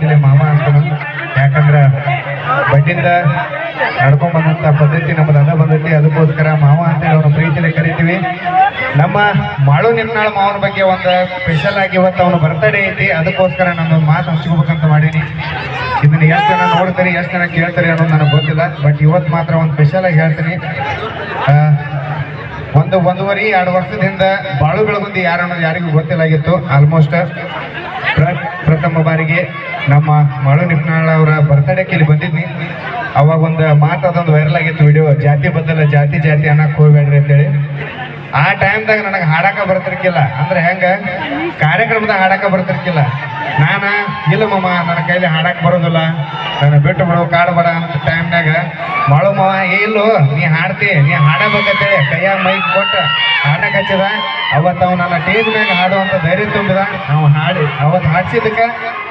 ಪ್ರೀತಿಲೆ ಮಾಮ ಅಂತ ಯಾಕಂದ್ರೆ ಬಡ್ಡಿಂದ ನಡ್ಕೊಂಡ್ ಪದ್ಧತಿ ನಮ್ಮದು ಅದ ಬಂದೈತಿ ಅದಕ್ಕೋಸ್ಕರ ಮಾವ ಅಂತೇಳಿ ಅವನ ಪ್ರೀತಿಯಲ್ಲಿ ಕರಿತೀವಿ. ನಮ್ಮ ಮಾಳು ನಿರ್ನಾಳ ಮಾವನ ಬಗ್ಗೆ ಒಂದು ಸ್ಪೆಷಲ್ ಆಗಿ ಇವತ್ತು ಅವನು ಬರ್ತಡೇ ಐತಿ. ಅದಕ್ಕೋಸ್ಕರ ನಾನು ಮಾತು ಹಂಚ್ಕೋಬೇಕಂತ ಮಾಡೀನಿ. ಇದನ್ನ ಎಷ್ಟು ಜನ ನೋಡ್ತಾರೆ, ಎಷ್ಟು ಜನ ಕೇಳ್ತಾರೆ ಅನ್ನೋದು ನನಗೆ ಗೊತ್ತಿಲ್ಲ. ಬಟ್ ಇವತ್ತು ಮಾತ್ರ ಒಂದು ಸ್ಪೆಷಲ್ ಆಗಿ ಹೇಳ್ತೀನಿ. ಒಂದು ಒಂದೂವರೆ, ಎರಡು ವರ್ಷದಿಂದ ಬಾಳು ಬೆಳಗುಂದಿ ಯಾರು ಅನ್ನೋದು ಯಾರಿಗೂ ಗೊತ್ತಿಲ್ಲಾಗಿತ್ತು ಆಲ್ಮೋಸ್ಟ್ ಪ್ರಥಮ ಬಾರಿಗೆ ನಮ್ಮ ಮಳು ನಿಪ್ನಾಳ್ ಅವರ ಬರ್ತಡೇ ಇಲ್ಲಿ ಬಂದಿದ್ನಿ ಅವಾಗ ಒಂದು ಮಾತು ಅದೊಂದು ವೈರಲ್ ಆಗಿತ್ತು ವಿಡಿಯೋ ಜಾತಿ ಬದಲ ಜಾತಿ ಜಾತಿ ಅನ್ನಕ್ಕೆ ಹೋಗ್ಬೇಡ್ರಿ ಅಂತೇಳಿ. ಆ ಟೈಮ್ದಾಗ ನನಗೆ ಹಾಡಾಕ ಬರ್ತಿರ್ಕಿಲ್ಲ. ಅಂದ್ರೆ ಹೆಂಗ? ಕಾರ್ಯಕ್ರಮದಾಗ ಹಾಡಾಕ ಬರ್ತಿರ್ಕಿಲ್ಲ. ನಾನ, ಇಲ್ಲ ಮಮ್ಮ ನನ್ನ ಕೈಲಿ ಹಾಡಕ್ ಬರೋದಿಲ್ಲ. ನಾನು ಬಿಟ್ಟು ಬಿಡು ಕಾಡು ಬೇಡ ಅಂತ ಟೈಮ್ನಾಗ ಮಾಡು ಮಾವ, ಏ, ಇಲ್ಲೋ, ನೀ ಹಾಡ್ತಿ, ನೀ ಹಾಡಬೇಕತ್ತೆ ಕೈಯಾಗ ಮೈಕ್ ಕೊಟ್ಟು ಹಾಡಕ್ ಹಚ್ಚಿದ. ಅವತ್ತು ಅವ ನನ್ನ ಟೇಜ್ ಮ್ಯಾಗ ಹಾಡುವಂತ ಧೈರ್ಯ ತುಂಬಿದ. ನಾವು ಹಾಡಿ, ಅವತ್ತು ಹಾಡ್ಸಿದ್ದಕ್ಕೆ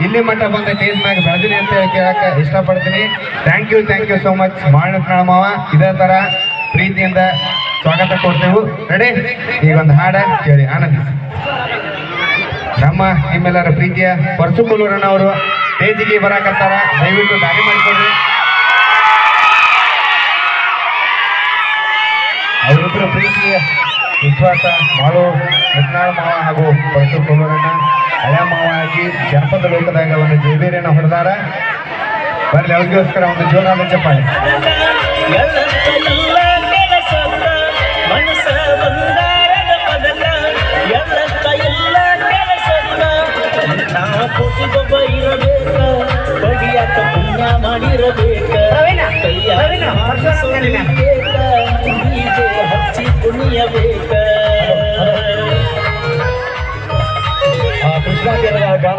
ಇಲ್ಲಿ ಮಟ್ಟ ಬಂದ ಟೇಜ್ ಮ್ಯಾಗ ಬೆಳೆದಿನಿ ಅಂತ ಹೇಳಿ ಕೇಳಕ್ಕೆ ಇಷ್ಟಪಡ್ತೀನಿ. Thank you thank you so much ಮಾಡ ಮಾವ, ಇದೇ ಥರ ಪ್ರೀತಿಯಿಂದ ಸ್ವಾಗತ ಕೊಡ್ತೇವು. ರೆಡಿ ಈಗ ಒಂದು ಹಾಡ ಕೇಳಿ, ಆನಂದಿಸಿ. ನಮ್ಮ ನಿಮ್ಮೆಲ್ಲರ ಪ್ರೀತಿಯ ಪರಸು ಅವರು ಸ್ಟೇಜಿಗೆ ಬರಾಕತ್ತಾರ. ದಯವಿಟ್ಟು ದಾರಿ ಮಾಡಿಕೊಡ್ರಿ. ಅವರಿಬ್ಬರ ಪ್ರೀತಿಯ ವಿಶ್ವಾಸ ಮಾಳು ಯತ್ನಾಳ ಮಾವ ಹಾಗೂ ಪರಸು ಕೊಲ್ಲೂರನ್ನ ಹಳೆ ಮಾವ ಆಗಿ ಜನಪದ ಲೋಕದಾಗ ಒಂದು ಜೈಬೇರಿಯನ್ನ ಹೊಡೆದಾರ. ಬರ್ಲಿ, ಅವ್ರಿಗೋಸ್ಕರ ಒಂದು ಜೋರಾದ ಚಪ್ಪಾಳೆ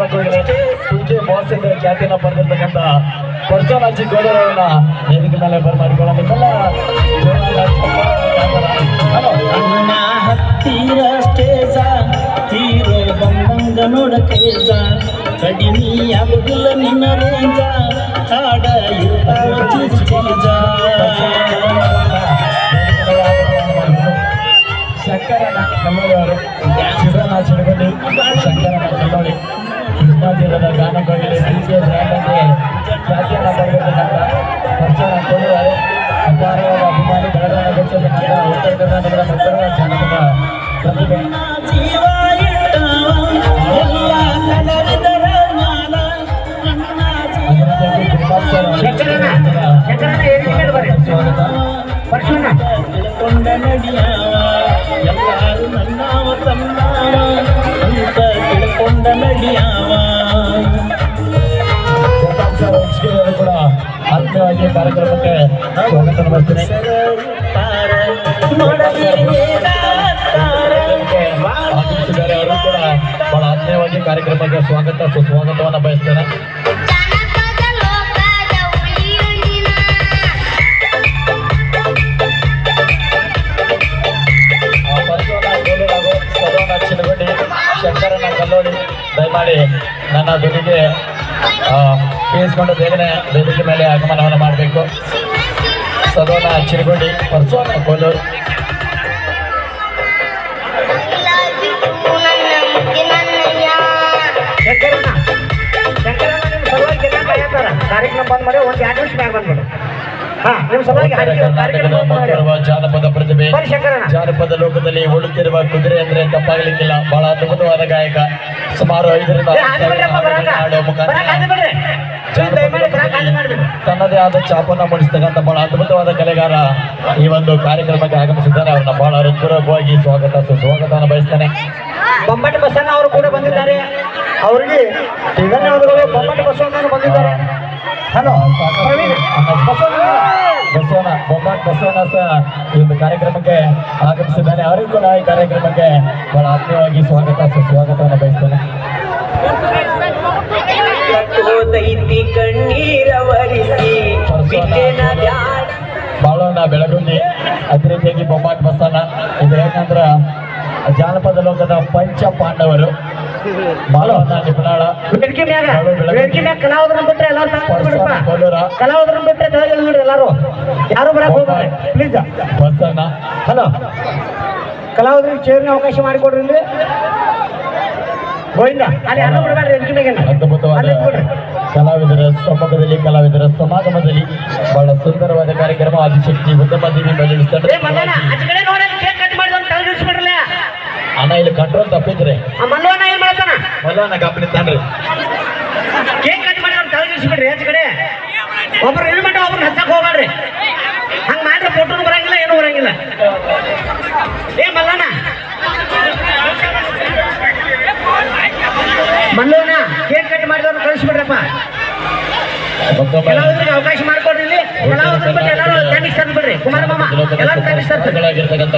ತೀರದ ಗಾನಕೋಗಿಲೆ ಪೂಜೆ ಮಹೋತ್ಸವದ ಖ್ಯಾತಿಯನ್ನು ಪಡೆದಿರ್ತಕ್ಕಂಥ ಪರ್ಸೋನಾಜಿ ಗೌಡರವನ್ನ ವೇದಿಕೆ ಮೇಲೆ ಬರಮಾಡಿಕೊಳ್ಳಬೇಕಲ್ಲ ಹಲೋ ಅಣ್ಣ ಹತ್ತಿರ ಸ್ಟೇಜ ಹೀರೋ ಬಂದಂಗ ನೋಡ ಕೇಜ ಕಡಿಮೆ ಆಗುದಿಲ್ಲ ನಿನ್ನ ರೇಂಜ ಹಾಡ ಇರ್ತಾವ ಚೀಜ ಚೀಜ ಶಂಕರನ ಕಲ್ಲೋಳಿ ಅವರು ಶಿವರನ ಚಿಡಗಡ್ಡಿ ಶಂಕರನ ಕಲ್ಲೋಳಿ ಕೃಷ್ಣ ತೀರದ ಗಾನಕೋಗಿಲೆ ಡಿಜೆ ಬ್ರ್ಯಾಂಡಲ್ಲಿ ಖ್ಯಾತಿಯನ್ನು ಪಡೆದಿರ್ತಕ್ಕಂಥ ಪರ್ಸೋನ ಕೋಳಿವಾರು ಅಪಾರವಾದ ಅಭಿಮಾನಿ ಬೆಳಗಾವಿ ಗೆಚ್ಚತಕ್ಕಂಥ ಉತ್ತರ ಕರ್ನಾಟಕದ ಮಕ್ಕಳ ಜಾನಪದ ಪ್ರತಿಭೆ ಜೀವ ಇಟ್ಟವ ಎಲ್ಲ ಕಲರಿದರ ಜ್ಞಾನ ನನ್ನ ಅದರಲ್ಲಿ ಸ್ವಾಗತ ಆತ್ಮೀಯವಾಗಿ ಕಾರ್ಯಕ್ರಮಕ್ಕೆ ಸ್ವಾಗತ ಬರ್ತೀನಿ ಆಗಮಿಸಿದ್ದಾರೆ ಅವರು ಕೂಡ ಬಹಳ ಆತ್ಮೀಯವಾಗಿ ಕಾರ್ಯಕ್ರಮಕ್ಕೆ ಸ್ವಾಗತ, ಸುಸ್ವಾಗತವನ್ನು ಬಯಸ್ತೇನೆ. ಶಂಕರನ ಕಲ್ಲೋಡಿ. ದಯಮಾಡಿ ನನ್ನ ಧ್ವನಿಗೆ ಆ, ಕೇಳಿಸ್ಕೊಂಡು ಬೇಗನೆ ವೇದಿಕೆ ಮೇಲೆ ಆಗಮನವನ್ನು ಮಾಡಬೇಕು ಸದೋನ ಚಿಲಗಡ್ಡಿ ಪರ್ಸೋನ ಕೋಲೂರು ಬಿಟ್ಟು ನನ್ನ ಮುದ್ದಿನನ್ನಯ್ಯ ಶಂಕರಣ್ಣ ಶಂಕರಣ್ಣ ನಿಮ್ಮ ಸಲುವಾಗಿ ಎಲ್ಲ ಕಾಯತ್ತಾರ ಕಾರ್ಯಕ್ರಮ ಬಂದ್ ಮಾಡಿ ಒಂದು ಎರಡು ನಿಮಿಷ ಮ್ಯಾಗ ಬಂದ್ಬಿಡು ಹಾ ನಿಮ್ಮ ಸಲುವಾಗಿ ಉತ್ತರ ಕಾರ್ಯಕ್ರಮ ಕರ್ನಾಟಕದ ಕಾರ್ಯಕ್ರಮ ಬಂದ್ ಮಾಡಿ ಮುಂಬರುವ ಜಾನಪದ ಪ್ರತಿಭೆ ಬರ್ರಿ ಶಂಕರಣ್ಣ ಜಾನಪದ ಲೋಕದಲ್ಲಿ ಉಳುತ್ತಿರುವ ಕುದುರೆ ಅಂದ್ರೆ ತಪ್ಪಾಗಲಿಕ್ಕಿಲ್ಲ. ಬಹಳ ಅದ್ಭುತವಾದ ಗಾಯಕ. ಸುಮಾರು ಐದರಿಂದ. ತನ್ನದೇ ಆದ ಚಾಪನ್ನ ಮೂಡಿಸ್ತಕ್ಕಂಥ ಬಹಳ ಅದ್ಭುತವಾದ ಕಲೆಗಾರ ಈ ಒಂದು ಕಾರ್ಯಕ್ರಮಕ್ಕೆ ಆಗಮಿಸಿದ್ದಾರೆ. ಅವ್ರನ್ನ ಬಹಳ ಹೃತ್ಪೂರ್ವಕವಾಗಿ ಸ್ವಾಗತ ಸುಸ್ವಾಗತವನ್ನು ಬಯಸ್ತಾನೆ ಬೊಮ್ಮಟ ಬಸಣ್ಣ ಅವರು ಕೂಡ ಬಂದಿದ್ದಾರೆ. ಅವರಿಗೆ ಧನ್ಯವಾದಗಳು ಬೊಮ್ಮಟ ಬಸವಣ್ಣ ಬಂದಿದ್ದಾರೆ. ಹಲೋ ಬಸವಣ್ಣ ಬಸವನ ಬೊಮ್ಮಾಟ್ ಬಸವನ ಸಹ ಈ ಒಂದು ಕಾರ್ಯಕ್ರಮಕ್ಕೆ ಆಗಮಿಸಿದ್ದಾನೆ ಅವರಿಗೂ ಕೂಡ ಈ ಕಾರ್ಯಕ್ರಮಕ್ಕೆ ಬಹಳ ಆತ್ಮೀಯವಾಗಿ ಸ್ವಾಗತ, ಸುಸ್ವಾಗತವನ್ನು ಬಯಸ್ತೇನೆ. ಬಾಳೋಣ ಬೆಳಗುಂದಿ ಅದೇ ರೀತಿಯಾಗಿ ಬೊಮ್ಮಾಟ್ ಬಸವನ ಇದು ಏನಂದ್ರ ಜಾನಪದ ಲೋಕದ ಪಂಚ ಪಾಂಡವರು. ಬಾಳೋಣ ನಿಪುಣಾಳ ವೇದಿಕೆ ಮ್ಯಾಗ ವೇದಿಕೆ ಮ್ಯಾಗ ಕಲಾವಿದರನ್ನ ಬಿಟ್ರೆ ಎಲ್ಲಾರು ಬಿಡಪ್ಪ ಕಲಾವಿದರನ್ನ ಬಿಟ್ರೆ ತೆಳಗೆ ನೋಡ್ರಿ ಎಲ್ಲಾರು. ಯಾರು ಬರಕ್ ಹೋಗ್ತಾರೆ ಪ್ಲೀಸ್ ಬಸವನ ಹಲೋ. ಕಲಾವಿದರಿಗೆ ಚೇರ್ನ ಅವಕಾಶ ಮಾಡಿಕೊಡ್ರಿ ಇಲ್ಲಿ. ಗೋವಿಂದ ಅಲ್ಲಿ ಅನ್ನ ಬಿಡಬೇಡ್ರಿ ಎಂಟಿ ಮ್ಯಾಗ ಅದ್ಭುತವಾದ ಕಲಾವಿದರ ಸಮ್ಮುಖದಲ್ಲಿ ಕಲಾವಿದರ ಸಮಾಗಮದಲ್ಲಿ ಬಹಳ ಸುಂದರವಾದ ಕಾರ್ಯಕ್ರಮ. ಆದಿಶಕ್ತಿ ಉತ್ತಮ ದೇವಿ ಏ ಮಲ್ಲಣ್ಣ ಆಚೆ ಕಡೆ ನೋಡಿ ಕೇಕ್ ಕಟ್ ಮಾಡಿದ ತಲೆಗಿಡಿಸ್ಬಿಡ್ರಲ್ಲ ಅಣ್ಣ ಇಲ್ಲಿ ಕಂಟ್ರೋಲ್ ತಪ್ಪಿದ್ರೆ. ಆ ಮಲ್ಲವಣ್ಣ ಏನ್ ಮಾಡ್ತಾನ? ಗಮನ ತಾನ್ರಿ ಕೇಕ್ ಕಟ್ ಮಾಡಿ ಅವ್ನು ಬಿಡ್ರಿ ಆಚೆ ಕಡೆ. ಒಬ್ರು ಇಲ್ಲಿ ಮಟ್ಟ ಒಬ್ರು ಹಚ್ಚಕ್ ಹೋಗ್ಬೇಡ್ರಿ ಹಂಗ ಮಾಡ್ರಿ ಫೋಟೋ ಬರಂಗಿಲ್ಲ ಏನು ಬರಂಗಿಲ್ಲ. ಏ ಮಲ್ಲಣ್ಣ. ಮಲ್ಲವಣ್ಣ ಕೇಕ್ ಕಟ್ ಮಾಡಿದವ್ರು ಕಳಿಸ್ಬಿಡ್ರಪ್ಪ. ಕಲಾವಿದರಿಗೆ ಅವಕಾಶ ಮಾಡ್ಕೊಡ್ರಿ ಇಲ್ಲಿ. ಕಲಾವಿದ್ರ ಬಗ್ಗೆ ಎಲ್ಲರೂ ತಂಡಿಗೆ ಬಿಡ್ರಿ ಕುಮಾರ ಮಾಮ ಎಲ್ಲಾರು ತಂಡಿಗೆ ಸರ್ದ್ ಗಳಾಗಿರ್ತಕ್ಕಂಥ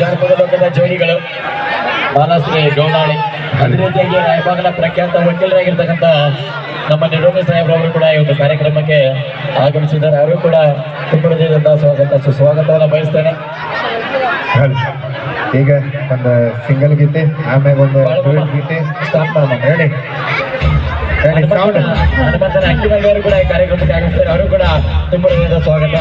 ಜಾನಪದ ಲೋಕದ ಜೋಡಿಗಳು. ಬಾಲಶ್ರೀ ಗೌಡಾಳಿ ಅದೇ ರೀತಿಯಾಗಿ ರಾಯಭಾಗನ ಪ್ರಖ್ಯಾತ ವಕೀಲರಾಗಿರ್ತಕ್ಕಂಥ ನಮ್ಮ ನಿರೋಗಿ ಸಾಹೇಬ್ರವರು ಕೂಡ ಈ ಒಂದು ಕಾರ್ಯಕ್ರಮಕ್ಕೆ ಆಗಮಿಸಿದ್ದಾರೆ. ಅವರು ಕೂಡ ತುಂಬುವುದಂತಹ ಸ್ವಾಗತ ಸುಸ್ವಾಗತವನ್ನು ಬಯಸ್ತೇನೆ. ಈಗ ಒಂದು ಸಿಂಗಲ್ ಗೀತೆ ಆಮೇಲೆ ಒಂದು ಗೀತೆ. ಮಾಡೋಣ ಹೇಳಿ. ಹನುಮಂತನ ಅವರು ಕೂಡ ಈ ಕಾರ್ಯಕ್ರಮಕ್ಕೆ ಆಗಮಿಸ್ತಾರೆ ಅವರು ಕೂಡ ತುಂಬ ಸ್ವಾಗತ.